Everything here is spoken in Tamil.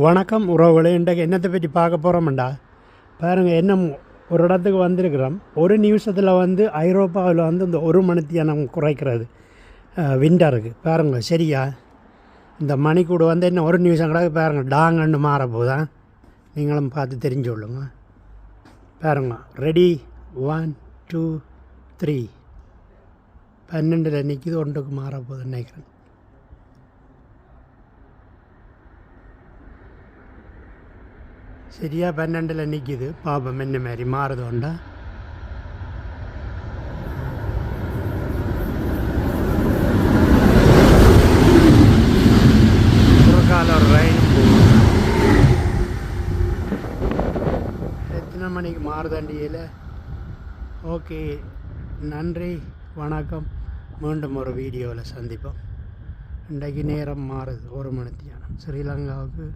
வணக்கம் உறவுகளே இன்றைக்கு என்னத்தை பற்றி பார்க்க போகிறோம்டா பாருங்கள் என்ன ஒரு இடத்துக்கு வந்திருக்கிறோம். ஒரு நிமிஷத்தில் வந்து ஐரோப்பாவில் வந்து இந்த ஒரு மணித்தியானம் குறைக்கிறது விண்டருக்கு பாருங்க சரியா? இந்த மணிக்கூடு வந்து என்ன ஒரு நிமிஷம் கூட பாருங்கள் டாங்கன்னு மாற போதா நீங்களும் பார்த்து தெரிஞ்சு கொள்ளுங்க. பாருங்க ரெடி ஒன் டூ த்ரீ பன்னெண்டில் நிற்கிது ஒன்றுக்கு மாற போகுதுன்னு நினைக்கிறேன். சரியா பன்னெண்டில் நிற்கிது பாபம் என்ன மாதிரி மாறுது உண்டா குறுக்கால ஒரு எத்தனை மணிக்கு மாறுதாண்டியில் ஓகே நன்றி வணக்கம் மீண்டும் ஒரு வீடியோவில் சந்திப்போம் இன்றைக்கு நேரம் மாறுது ஒரு மணித்தியானம் ஸ்ரீலங்காவுக்கு